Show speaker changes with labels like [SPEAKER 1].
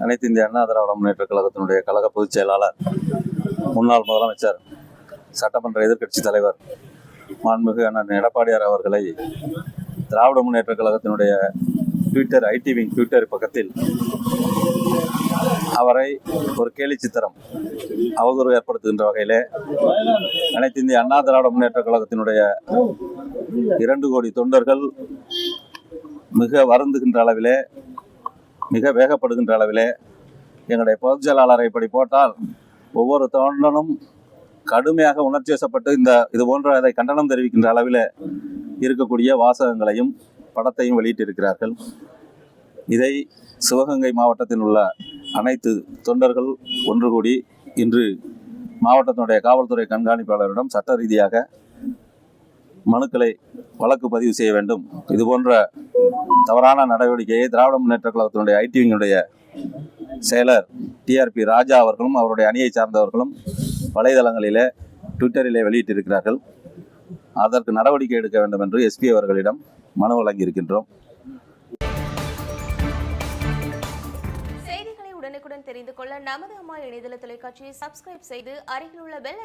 [SPEAKER 1] அனைத்து இந்திய அண்ணா திராவிட முன்னேற்ற கழகத்தினுடைய கழக பொதுச் செயலாளர் முன்னாள் முதலமைச்சர் சட்டமன்ற எதிர்க்கட்சி தலைவர் மாண்புமிகு அண்ணன் எடப்பாடியார் அவர்களை திராவிட முன்னேற்ற கழகத்தினுடைய ட்விட்டர் ஐடி விங் ட்விட்டர் பக்கத்தில் அவரை ஒரு கேலி சித்திரம் அவதூறு ஏற்படுத்துகின்ற வகையிலே அனைத்து இந்திய அண்ணா திராவிட முன்னேற்ற கழகத்தினுடைய இரண்டு கோடி தொண்டர்கள் மிக வருந்துகின்ற அளவிலே மிக வேகப்படுகின்ற அளவிலே எங்களுடைய பொதுச்செயலாளரை இப்படி போட்டால் ஒவ்வொரு தொண்டனும் கடுமையாக உணர்ச்சி வசப்பட்டு இந்த இது போன்ற அதை கண்டனம் தெரிவிக்கின்ற அளவில் இருக்கக்கூடிய வாசகங்களையும் படத்தையும் வெளியிட்டிருக்கிறார்கள். இதை சிவகங்கை மாவட்டத்தில் உள்ள அனைத்து தொண்டர்கள் ஒன்று கூடி இன்று மாவட்டத்தினுடைய காவல்துறை கண்காணிப்பாளரிடம் சட்ட ரீதியாக மனுக்களை வழக்கு பதிவு செய்ய வேண்டும். இது போன்ற தவறான நடவடிக்கையை திராவிட முன்னேற்ற கழகத்தினுடைய ஐடிவிங்களுடைய செயலர் டிஆர்பி ராஜா அவர்களும் அவருடைய அணியை சார்ந்தவர்களும் வலைதளங்களிலே ட்விட்டரிலே வெளியிட்டிருக்கிறார்கள். அதற்கு நடவடிக்கை எடுக்க வேண்டும் என்று எஸ்பி அவர்களிடம் மனு வழங்கியிருக்கின்றோம்.
[SPEAKER 2] செய்திகளை உடனுக்குடன் தெரிந்து கொள்ள நமது அம்மா இணையதள தொலைக்காட்சியை சப்ஸ்கிரைப் செய்து அருகில் உள்ள பெல்